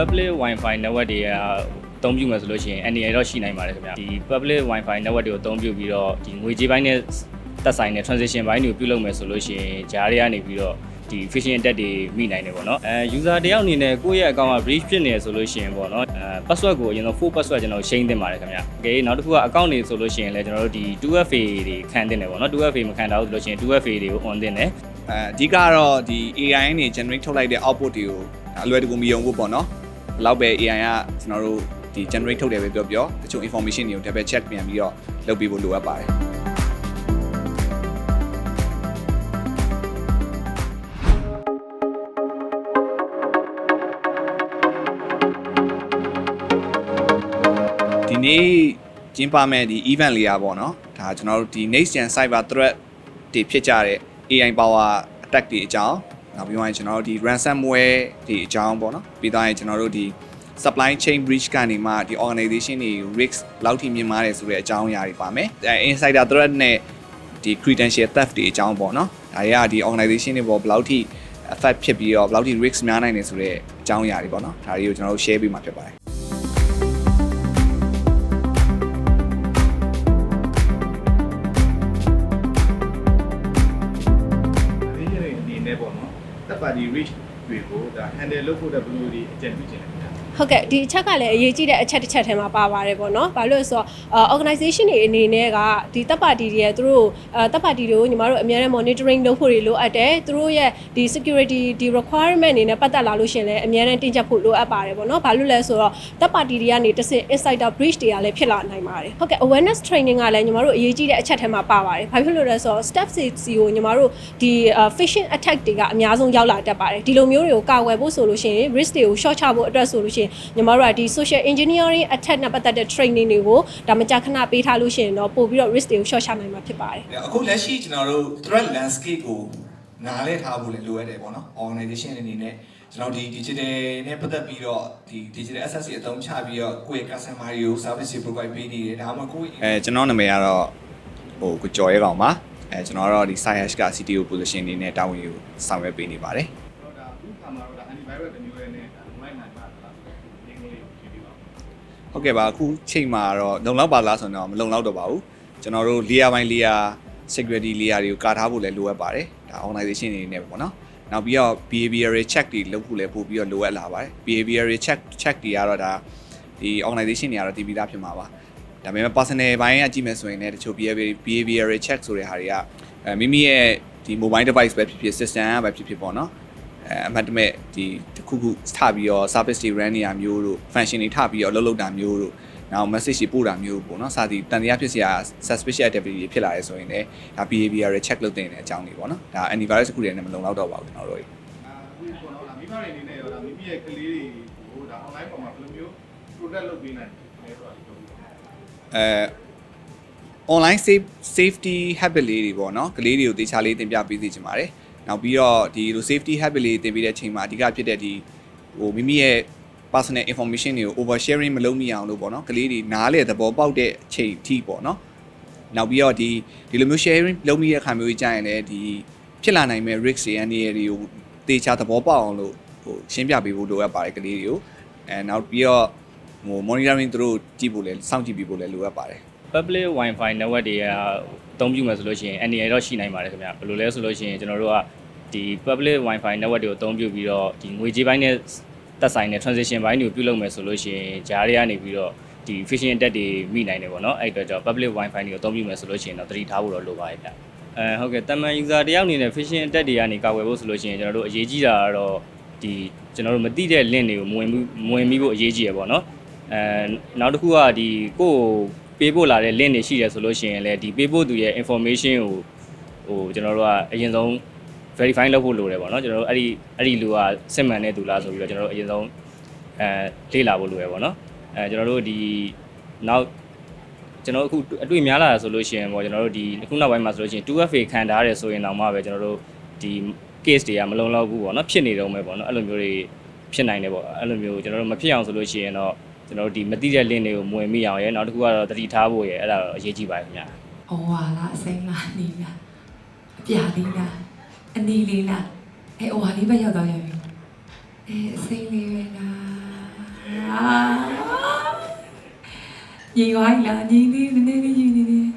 public wifi network တွေကအသုံးပြုမယ်ဆိုလို့ရှိရင်အနေရတော့ရှိနိုင်ပါတယ်ခင်ဗျဒီ public wifi network တွေကိုအသုံးပြုပြီးတော့ဒီငွေကြေးပိုင်းနဲ့သက်ဆိုင်တဲ့ transition ဘိုင်းတွေကိုပြုလုပ်မယ်ဆိုလို့ရှိရင်ဂျားတွေကနေပြီးတော့ဒီ phishing attack တွေမိနိုင်တယ်ပေါ့နော်အဲ user တယောက်အနေနဲ့ကိုယ့်ရဲ့ account က breach ဖြစ်နေဆိုလို့ရှိရင်ပေါ့နော်အဲ password ကိုအရင်ဆုံး full password ကျွန်တော်ရှင်းသင့်ပါတယ်ခင်ဗျ။ Okay နောက်တစ်ခုက account တွေဆိုလို့ရှိရင်လည်းကျွန်တော်တို့ဒီ 2FA တွေခံသင့်တယ်ပေါ့နော် 2FA မခံတာဘူးဆိုလို့ရှိရင် 2FA တွေကို on သင့်တယ်အဲအဓိကတော့ဒီ AI နေ generate ထုတ်လိုက်တဲ့ output တွေကိုအလွယ်တကူမယုံဘူးပေါ့နော် ဘယ်လောက်ပဲ AI ကကျွန်တော်တို့ဒီ generate ထုတ်တယ်ပဲပြောပြောတချို့ information တွေကို double check ပြန်ပြီးတော့လုပ်ပြီးဖို့လိုအပ်ပါတယ် ဒီနေ့ကျင်းပမဲ့ဒီ event လေးอ่ะပေါ့เนาะဒါကျွန်တော်တို့ဒီ next gen cyber threat တွေဖြစ်ကြတဲ့ AI power attack တွေအကြောင်း နောက်ပြီးတော့ကျွန်တော်တို့ဒီ ransomware ဒီအကြောင်းပေါ့နော်ပြီးတော့ကျွန်တော်တို့ဒီ supply chain breach ကနေမှဒီ organization တွေ risk လောက်ထိမြင့်မားတယ်ဆိုတဲ့အကြောင်းအရာတွေပါမယ်။ insider threat နဲ့ဒီ credential theft တွေအကြောင်းပေါ့နော်။ဒါတွေကဒီ organization တွေပေါ်ဘယ်လောက်ထိ affect ဖြစ်ပြီးတော့ဘယ်လောက်ထိ risk များနိုင်တယ်ဆိုတဲ့အကြောင်းအရာတွေပေါ့နော်။ဒါတွေကိုကျွန်တော်တို့ share ပေးမှာဖြစ်ပါတယ် handle လုပ်ဖို့တဲ့ဘယ်လိုဒီအကြံပြုချင်လဲခင်ဗျာ ဟုတ်ကဲ့ဒီအချက်ကလည်းအရေးကြီးတဲ့အချက်တစ်ချက်ထဲမှာပါပါတယ်ပေါ့နော်။ဘာလို့လဲဆိုတော့အာ organization တွေအနေနဲ့ကဒီတပ်ပါတီတွေရဲ့သူတို့အာတပ်ပါတီတွေကိုညီမတို့အများနဲ့ monitoring လုပ်ဖို့တွေလိုအပ်တယ်။သူတို့ရဲ့ဒီ security ဒီ requirement အနေနဲ့ပတ်သက်လာလို့ရှရင်လည်းအများနဲ့တင်ကြပ်ဖို့လိုအပ်ပါတယ်ပေါ့နော်။ဘာလို့လဲဆိုတော့တပ်ပါတီတွေကနေတစ်ဆင့် insider breach တွေကလည်းဖြစ်လာနိုင်ပါတယ်။ဟုတ်ကဲ့ awareness training ကလည်းညီမတို့အရေးကြီးတဲ့အချက်ထဲမှာပါပါတယ်။ဘာဖြစ်လို့လဲဆိုတော့ staff safety ကိုညီမတို့ဒီ phishing attack တွေကအများဆုံးရောက်လာတတ်ပါတယ်။ဒီလိုမျိုးတွေကိုကာကွယ်ဖို့ဆိုလို့ရှိရင် risk တွေကို short ချဖို့အတွက်ဆိုလို့ရှိရင်ညီမတို့ကဒီ social engineering attack နဲ့ပတ်သက်တဲ့ training တွေကိုဒါမကြာခဏပေးထားလို့ရှိရင်တော့ပို့ပြီးတော့ risk တွေကို short ချနိုင်မှာဖြစ်ပါတယ်အခုလက်ရှိကျွန်တော်တို့ threat landscape ကိုနားလည်ထားဖို့လည်းလိုအပ်တယ်ပေါ့နော် organization အနေနဲ့ကျွန်တော်ဒီ digital နဲ့ပတ်သက်ပြီးတော့ဒီ digital access တွေအသုံးချပြီးတော့ကိုယ့်ရဲ့ customer တွေကို service တွေ provide ပေးနေတယ်ဒါမှမဟုတ်ကိုယ့်ရဲ့အဲကျွန်တော်နာမည်ကတော့ဟိုကိုကျော်ရဲကောင်ပါအဲကျွန်တော်ကတော့ဒီ site hash က CTO position နေနဲ့တာဝန်ယူဆောင်ရွက်ပေးနေပါတယ်တော့ဒါအခုခါမှာတော့ဒါ antivirus တ စ်မျိုးလေးနဲ့ဒါ online နိုင်ပါလားဒီကလေးကိုကြည့်ပြီးပါဟုတ်ကဲ့ပါအခုချိန်မှာတော့လုံလောက်ပါလားဆိုတော့မလုံလောက်တော့ပါဘူးကျွန်တော်တို့ layer by layer security layer တွေကိုကာထားဖို့လည်းလိုအပ်ပါတယ်ဒါ organization တွေနေပေါ့နော်နောက်ပြီးတော့ behavioral check တွေလုပ်ဖို့လည်းပို့ပြီးတော့လိုအပ်လာပါတယ် behavioral check check တွေကတော့ဒါဒီ organization တွေကတော့တည်ပြီးသားဖြစ်မှာပါဒါပေမဲ့ personal ဘိုင်းကကြည့်မယ်ဆိုရင်လည်းတချို့ behavior behavioral check ဆိုတဲ့ဟာတွေကအဲမိမိရဲ့ဒီ mobile device ပဲဖြစ်ဖြစ် system ကပဲဖြစ်ဖြစ်ပေါ့နော် အဲအမှတ်တမဲ့ဒီတစ်ခုခုထပြီးတော့ service တွေ run နေရမျိုးတို့ function တွေထပြီးတော့အလုပ်လုပ်တာမျိုးတို့နောက် message တွေပို့တာမျိုးပေါ့နော်စသည်တန်တရားဖြစ်စရာ suspicious activity တွေဖြစ်လာရဲဆိုရင်လည်းဒါ behavior check လုပ်တင်တဲ့အကြောင်းတွေပေါ့နော်ဒါ antivirus တစ်ခုတည်းနဲ့မလုံလောက်တော့ပါဘူးကျွန်တော်တို့ဒါအခုပေါ့နော်ဒါမိဘတွေအနေနဲ့ရောဒါမိမိရဲ့ကလေးတွေကိုဒါ online ပေါ်မှာဘယ်လိုမျိုး product လုပ်ပေးနိုင်လဲဆိုတာဒီပြောပြပါအဲ online safe safety habit လေးတွေပေါ့နော်ကလေးတွေကိုတေချာလေးသင်ပြပေးစီချင်ပါတယ် နောက်ပြီးတော့ဒီလို safety habit လေးသင်ပေးတဲ့အချိန်မှာအဓိကဖြစ်တဲ့ဒီဟိုမိမိရဲ့ personal information တွေကို over sharing မလုပ်မိအောင်လို့ပေါ့နော်ကလေးတွေနားလေသဘောပေါက်တဲ့အချိန်အထိပေါ့နော်နောက်ပြီးတော့ဒီဒီလိုမျိုး sharing လုပ်မိတဲ့အခါမျိုးကြီးကြာရင်လည်းဒီဖြစ်လာနိုင်မဲ့ risk တွေအနေအတွေကိုတေချာသဘောပေါက်အောင်လို့ဟိုရှင်းပြပေးဖို့လိုအပ်ပါတယ်ကလေးတွေကိုအဲနောက်ပြီးတော့ဟို monitoring သူတို့ကြည့်ဖို့လည်းစောင့်ကြည့်ပေးဖို့လည်းလိုအပ်ပါတယ် public wifi network တွေကအသုံးပြုမယ်ဆိုလို့ရှိရင်အနေရတော့ရှိနိုင်ပါတယ်ခင်ဗျဘယ်လိုလဲဆိုလို့ရှိရင်ကျွန်တော်တို့ကဒီ public wifi network တွေကိုအသုံးပြုပြီးတော့ဒီငွေကြေးပိုင်းနဲ့သက်ဆိုင်တဲ့ transition ဘိုင်းတွေကိုပြုလုပ်မယ်ဆိုလို့ရှိရင်ဂျားတွေကနေပြီးတော့ဒီ phishing attack တွေမိနိုင်တယ်ပေါ့နော်အဲ့အတွက်ကြောင့် public wifi တွေကိုအသုံးပြုမယ်ဆိုလို့ရှိရင်တော့သတိထားဖို့တော့လိုပါတယ်ဗျအဲဟုတ်ကဲ့တမန် user တယောက်အနေနဲ့ phishing attack တွေကနေကာကွယ်ဖို့ဆိုလို့ရှိရင်ကျွန်တော်တို့အရေးကြီးတာကတော့ဒီကျွန်တော်တို့မသိတဲ့ link တွေကိုမဝင်ဘူးမဝင်မိဖို့အရေးကြီးရပေါ့နော်အဲနောက်တစ်ခုကဒီကိုယ့်ကို ပေးပို့လာတဲ့ link တွေရှိတယ်ဆိုလို့ရှိရင်လည်းဒီပေးပို့သူရဲ့ information ကိုဟိုကျွန်တော်တို့ကအရင်ဆုံး verify လုပ်ဖို့လိုတယ်ပေါ့နော်ကျွန်တော်တို့အဲ့ဒီအဲ့ဒီလူကစစ်မှန်တဲ့သူလားဆိုပြီးတော့ကျွန်တော်တို့အရင်ဆုံးအဲလေ့လာဖို့လိုရပေါ့နော်အဲကျွန်တော်တို့ဒီနောက်ကျွန်တော်တို့အခုအတွေ့များလာတာဆိုလို့ရှိရင်ပေါ့ကျွန်တော်တို့ဒီအခုနောက်ပိုင်းမှာဆိုလို့ရှိရင် 2FA ခံထားရတယ်ဆိုရင်တော့မှပဲကျွန်တော်တို့ဒီ case တွေကမလုံလောက်ဘူးပေါ့နော်ဖြစ်နေတော့မယ်ပေါ့နော်အဲ့လိုမျိုးတွေဖြစ်နိုင်တယ်ပေါ့အဲ့လိုမျိုးကျွန်တော်တို့မဖြစ်အောင်ဆိုလို့ရှိရင်တော့ ကျွန်တော်တို့ဒီမတိတဲ့ link တွေကိုမဝင်မိအောင်ရယ်နောက်တစ်ခုကတော့တတိထားဖို့ရယ်အဲ့ဒါတော့အရေးကြီးပါတယ်ခင်ဗျာအဝါလားအစိမ်းလားနီလားအပြာလေးလားအနီလေးလားအဲအဝါလေးပဲရောက်တော့ရပြီအဲအစိမ်းလေးပဲလားညီဝိုင်းလားညီသေးနည်းနည်းလေးယူနေသေး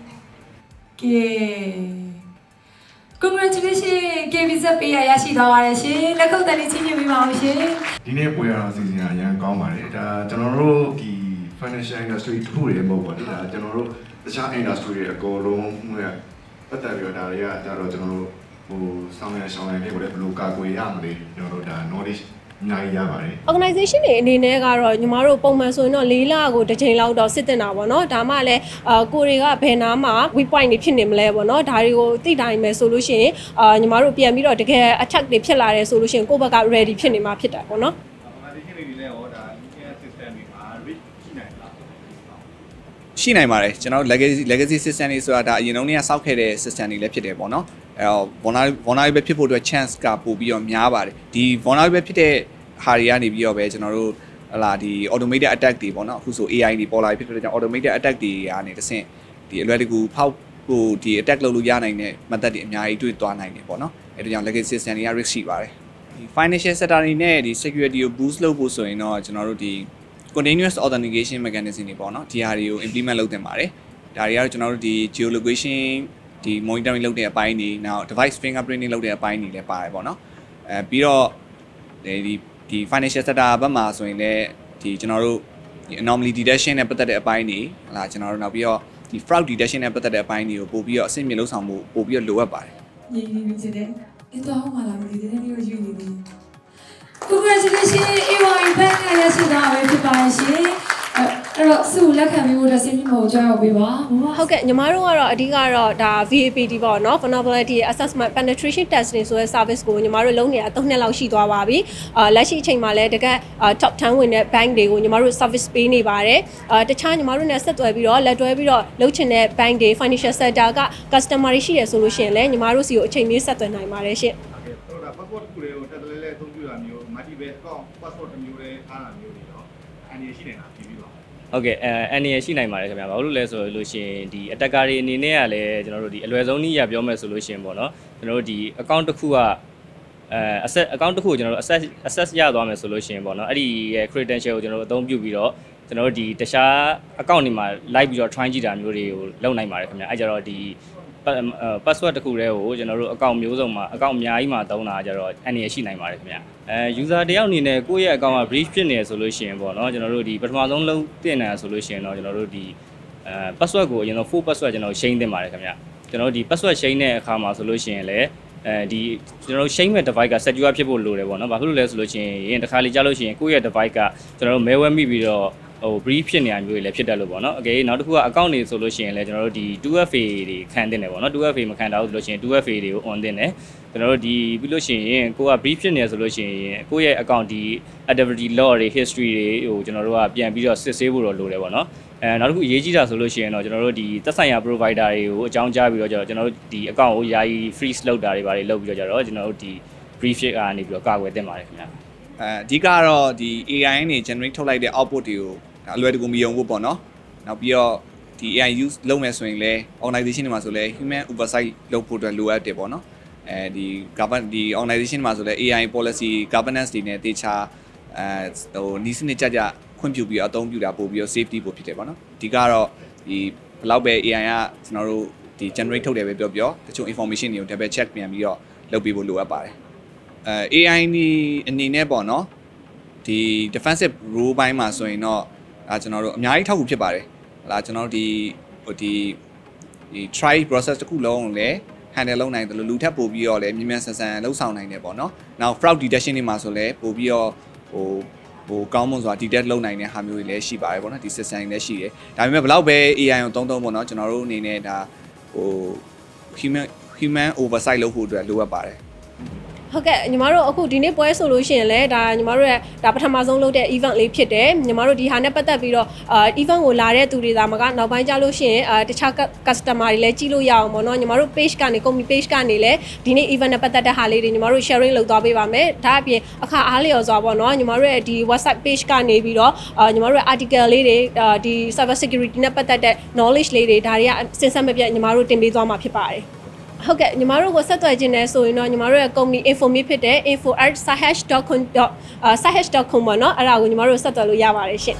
ကဲ congratulation KBZ ပေးရရရှိသွားပါတယ်ရှင်လက်ခုပ်တန်လေးချင်းပြပေးပါအောင်ရှင်ဒီနေ့ပွဲရအောင်စီစဉ်ရအရင်ကောင်းပါတယ်ဒါကျွန်တော်တို့ဒီ financial industry တစ်ခုတည်းမဟုတ်ပါဘူးဒါကျွန်တော်တို့တခြား industry တွေအကုန်လုံးဟိုကပတ်သက်ပြီးတော့ဒါတွေကကြတော့ကျွန်တော်တို့ဟိုဆောင်းရရှောင်းရလေးကိုလည်းဘယ်လိုကာကွယ်ရမလဲကျွန်တော်တို့ဒါ knowledge အများကြီးရပါတယ် organization တွေအနေနဲ့ကတော့ညီမတို့ပုံမှန်ဆိုရင်တော့၄လကိုတစ်ချိန်လောက်တော့စစ်တင်တာပေါ့နော်ဒါမှလည်းအာကိုတွေကဘယ်နာမှာ weak point တွေဖြစ်နေမလဲပေါ့နော်ဒါတွေကိုသိတိုင်းမယ်ဆိုလို့ရှိရင်အာညီမတို့ပြန်ပြီးတော့တကယ် attack တွေဖြစ်လာတယ်ဆိုလို့ရှိရင်ကိုယ့်ဘက်က ready ဖြစ်နေမှာဖြစ်တယ်ပေါ့နော် organization တွေလည်းဟောဒါ union system တွေမှာ reach ရှိနိုင်လားရှိနိုင်ပါတယ်ကျွန်တော်တို့ legacy legacy system တွေဆိုတာဒါအရင်တုန်းကစောက်ခဲ့တဲ့ system တွေလည်းဖြစ်တယ်ပေါ့နော် အဲတော့ vulnerable vulnerable ဖြစ်ဖို့အတွက် chance ကပို့ပြီးတော့များပါတယ်ဒီ vulnerable ဖြစ်တဲ့ဟာတွေကနေပြီးတော့ပဲကျွန်တော်တို့ဟလာဒီ automated attack တွေပေါ့နော်အခုဆို AI တွေပေါ်လာပြီဖြစ်တဲ့ကြောင့် automated attack တွေကနေတစ်ဆင့်ဒီအလွယ်တကူဖောက်ဟိုဒီ attack လုပ်လို့ရနိုင်တဲ့ method တွေအများကြီးတွေ့သွားနိုင်တယ်ပေါ့နော်အဲဒါကြောင့် legacy system တွေက risk ရှိပါတယ်ဒီ financial sector တွေနဲ့ဒီ security ကို boost လုပ်ဖို့ဆိုရင်တော့ကျွန်တော်တို့ဒီ continuous authentication mechanism တွေပေါ့နော်ဒီဟာတွေကို implement လုပ်တင်ပါတယ်ဒါတွေကတော့ကျွန်တော်တို့ဒီ geolocation ဒီ monitoring လုပ်တဲ့အပိုင်းတွေနောက် device fingerprinting လုပ်တဲ့အပိုင်းတွေလည်းပါတယ်ပေါ့နော်အဲပြီးတော့ဒီဒီ financial sector ဘက်မှာဆိုရင်လည်းဒီကျွန်တော်တို့ဒီ anomaly detection နဲ့ပတ်သက်တဲ့အပိုင်းတွေဟလာကျွန်တော်တို့နောက်ပြီးတော့ဒီ fraud detection နဲ့ပတ်သက်တဲ့အပိုင်းတွေကိုပို့ပြီးတော့အဆင့်မြင့်လုပ်ဆောင်မှုပို့ပြီးတော့လိုအပ်ပါတယ်ညီညီညီချင်တယ်အတော့မှလာမသိတဲ့နေ့ကိုယူနေသေး congratulation AY Bank ကရရှိသွားပြီဖြစ်ပါရှင် အဲ့တော့စုလက်ခံပြီးဖို့အတွက်ဆင်းပြီးမို့ကြောက်ရောက်ပေးပါဘဝဟုတ်ကဲ့ညီမတို့ကတော့အဓိကတော့ဒါ VAPD ပေါ့နော် vulnerability assessment penetration testing ဆိုတဲ့ service ကိုညီမတို့လုံးနေတာ3နှစ်လောက်ရှိသွားပါပြီအာလက်ရှိအချိန်မှာလည်းတကယ် top 10ဝင်တဲ့ bank တွေကိုညီမတို့ service ပေးနေပါတယ်အာတခြားညီမတို့နဲ့ဆက်သွယ်ပြီးတော့လက်တွဲပြီးတော့လုပ်ချင်တဲ့ bank တွေ financial sector က customer တွေရှိရဆိုလို့ရှိရင်လည်းညီမတို့စီကိုအချိန်မီးဆက်သွယ်နိုင်ပါတယ်ရှင့်ဟုတ်ကဲ့ဆိုတော့ passport တစ်ခုလေးကိုတက်တလဲလဲအသုံးပြုတာမျိုး multiple account passport တစ်မျိုးလေးထားတာမျိုးတွေတော့အန်ဒီရှိနေတာပြီးပြီပါ ဟုတ်ကဲ့အဲအန်ရရှိနိုင်ပါတယ်ခင်ဗျာဘာလို့လဲဆိုလို့ရှိရင်ဒီ attacker တွေအနေနဲ့ကလည်းကျွန်တော်တို့ဒီအလွယ်ဆုံးနည်းရပြောမယ်ဆိုလို့ရှိရင်ပေါ့နော်ကျွန်တော်တို့ဒီ account တစ်ခုကအဲ asset account တစ်ခုကိုကျွန်တော်တို့ access access ရသွားမယ်ဆိုလို့ရှိရင်ပေါ့နော်အဲ့ဒီရဲ့ credential ကိုကျွန်တော်တို့အသုံးပြုပြီးတော့ကျွန်တော်တို့ဒီတခြား account တွေမှာ like ပြီးတော့ try ကြည့်တာမျိုးတွေကိုလုပ်နိုင်ပါတယ်ခင်ဗျာအဲ့ကြတော့ဒီ password တစ်ခုတည်းကိုကျွန်တော်တို့ account မျိုးစုံမှာ account အများကြီးမှာသုံးတာကြတော့အန်ရရှိနိုင်ပါတယ်ခင်ဗျအဲ user တယောက်အနေနဲ့ကိုယ့်ရဲ့ account က breach ဖြစ်နေဆိုလို့ရှိရင်ပေါ့နော်ကျွန်တော်တို့ဒီပထမဆုံးလုံးတင်တယ်ဆိုလို့ရှိရင်တော့ကျွန်တော်တို့ဒီအဲ password ကိုအရင်တော့ full password ကျွန်တော် shame တင်ပါတယ်ခင်ဗျကျွန်တော်တို့ဒီ password shame တဲ့အခါမှာဆိုလို့ရှိရင်လည်းအဲဒီကျွန်တော်တို့ shame မဲ့ device က secure ဖြစ်ဖို့လိုတယ်ပေါ့နော်ဘာဖြစ်လို့လဲဆိုလို့ရှိရင်တခါလေကြားလို့ရှိရင်ကိုယ့်ရဲ့ device ကကျွန်တော်တို့ malware မိပြီးတော့ ဟို brief ဖြစ်နေတာမျိုးတွေလည်းဖြစ်တတ်လို့ပေါ့နော်။ Okay နောက်တစ်ခုက account တွေဆိုလို့ရှိရင်လည်းကျွန်တော်တို့ဒီ 2FA တွေခံတင်တယ်ပေါ့နော်။ 2FA မခံတာလို့ဆိုလို့ရှိရင် 2FA တွေကို on တင်တယ်။ကျွန်တော်တို့ဒီပြီးလို့ရှိရင်ကိုက brief ဖြစ်နေဆိုလို့ရှိရင်ကိုယ့်ရဲ့ account ဒီ activity log တွေ history တွေဟိုကျွန်တော်တို့ကပြန်ပြီးတော့စစ်ဆေးဖို့တော့လိုတယ်ပေါ့နော်။အဲနောက်တစ်ခုအရေးကြီးတာဆိုလို့ရှိရင်တော့ကျွန်တော်တို့ဒီသက်ဆိုင်ရာ provider တွေကိုအကြောင်းကြားပြီးတော့ကျွန်တော်တို့ဒီ account ကိုယာယီ freeze လုပ်တာတွေပါတွေလုပ်ပြီးတော့ကြတော့ကျွန်တော်တို့ဒီ brief ကနေပြီးတော့ကာကွယ်တင်ပါတယ်ခင်ဗျာ။အဲအဓိကတော့ဒီ AI နဲ့ generate ထုတ်လိုက်တဲ့ output တွေကိုဒါ အလွယ်တကူမယုံဘူးပေါ့နော်နောက်ပြီးတော့ဒီ AI use လုပ်မယ်ဆိုရင်လည်း organization တွေမှာဆိုလည်း human oversight လုပ်ဖို့အတွက်လိုအပ်တယ်ပေါ့နော်အဲဒီ govern ဒီ organization တွေမှာဆိုလည်း AI policy governance တွေနဲ့တေချာအဲဟိုနီးစနစ်ကြကြခွင့်ပြုပြီးတော့အသုံးပြုတာပို့ပြီးတော့ safety ပို့ဖြစ်တယ်ပေါ့နော်အဓိကတော့ဒီဘယ်လောက်ပဲ AI ကကျွန်တော်တို့ဒီ generate ထုတ်တယ်ပဲပြောပြောတချို့ information တွေကို double check ပြန်ပြီးတော့လုပ်ပေးဖို့လိုအပ်ပါတယ်အဲ AI နီအနေနဲ့ပေါ့နော်ဒီ defensive role ဘိုင်းမှာဆိုရင်တော့ ဒါကျွန်တော်တို့အများကြီးထောက်ကူဖြစ်ပါတယ်ဟလာကျွန်တော်တို့ဒီဟိုဒီဒီ try process တစ်ခုလုံးကိုလည်း handle လုပ်နိုင်တယ်လို့လူထက်ပို့ပြီးတော့လည်းမြန်မြန်ဆန်ဆန်လှုပ်ဆောင်နိုင်တယ်ပေါ့နော်။နောက် fraud detection တွေမှာဆိုလည်းပို့ပြီးတော့ဟိုဟိုကောင်းမွန်စွာ detect လုပ်နိုင်တဲ့ဟာမျိုးတွေလည်းရှိပါတယ်ပေါ့နော်ဒီ system တွေလည်းရှိတယ်။ဒါပေမဲ့ဘယ်လောက်ပဲ AI ကိုတုံးတုံးပေါ့နော်ကျွန်တော်တို့အနေနဲ့ဒါဟို human human oversight လုပ်ဖို့အတွက်လိုအပ်ပါတယ်။ ဟုတ်ကဲ့ညီမတို့အခုဒီနေ့ပွဲဆိုလို့ရှိရင်လည်းဒါညီမတို့ရဲ့ဒါပထမဆုံးလုပ်တဲ့ event လေးဖြစ်တယ်ညီမတို့ဒီဟာနဲ့ပတ်သက်ပြီးတော့အာ event ကိုလာတဲ့သူတွေဒါမှကနောက်ပိုင်းကျလို့ရှိရင်အာတခြား customer တွေလည်းကြည့်လို့ရအောင်ပေါ့နော်ညီမတို့ page ကနေ company page ကနေလည်းဒီနေ့ event နဲ့ပတ်သက်တဲ့ဟာလေးတွေညီမတို့ sharing လုပ်သွားပေးပါမယ်ဒါအပြင်အခါအားလျော်စွာပေါ့နော်ညီမတို့ရဲ့ဒီ website page ကနေပြီးတော့အာညီမတို့ရဲ့ article လေးတွေအာဒီ cyber security နဲ့ပတ်သက်တဲ့ knowledge လေးတွေဒါတွေကစဉ်ဆက်မပြတ်ညီမတို့တင်ပေးသွားမှာဖြစ်ပါတယ် ဟုတ်ကဲ့ညီမတို့ကိုဆက်သွယ်ခြင်းနဲ့ဆိုရင်တော့ညီမတို့ရဲ့ company info.me ဖြစ်တဲ့ info@sahash.com.sahash.com ပေါ့နော်အဲ့ဒါကိုညီမတို့ဆက်သွယ်လို့ရပါတယ်ရှင်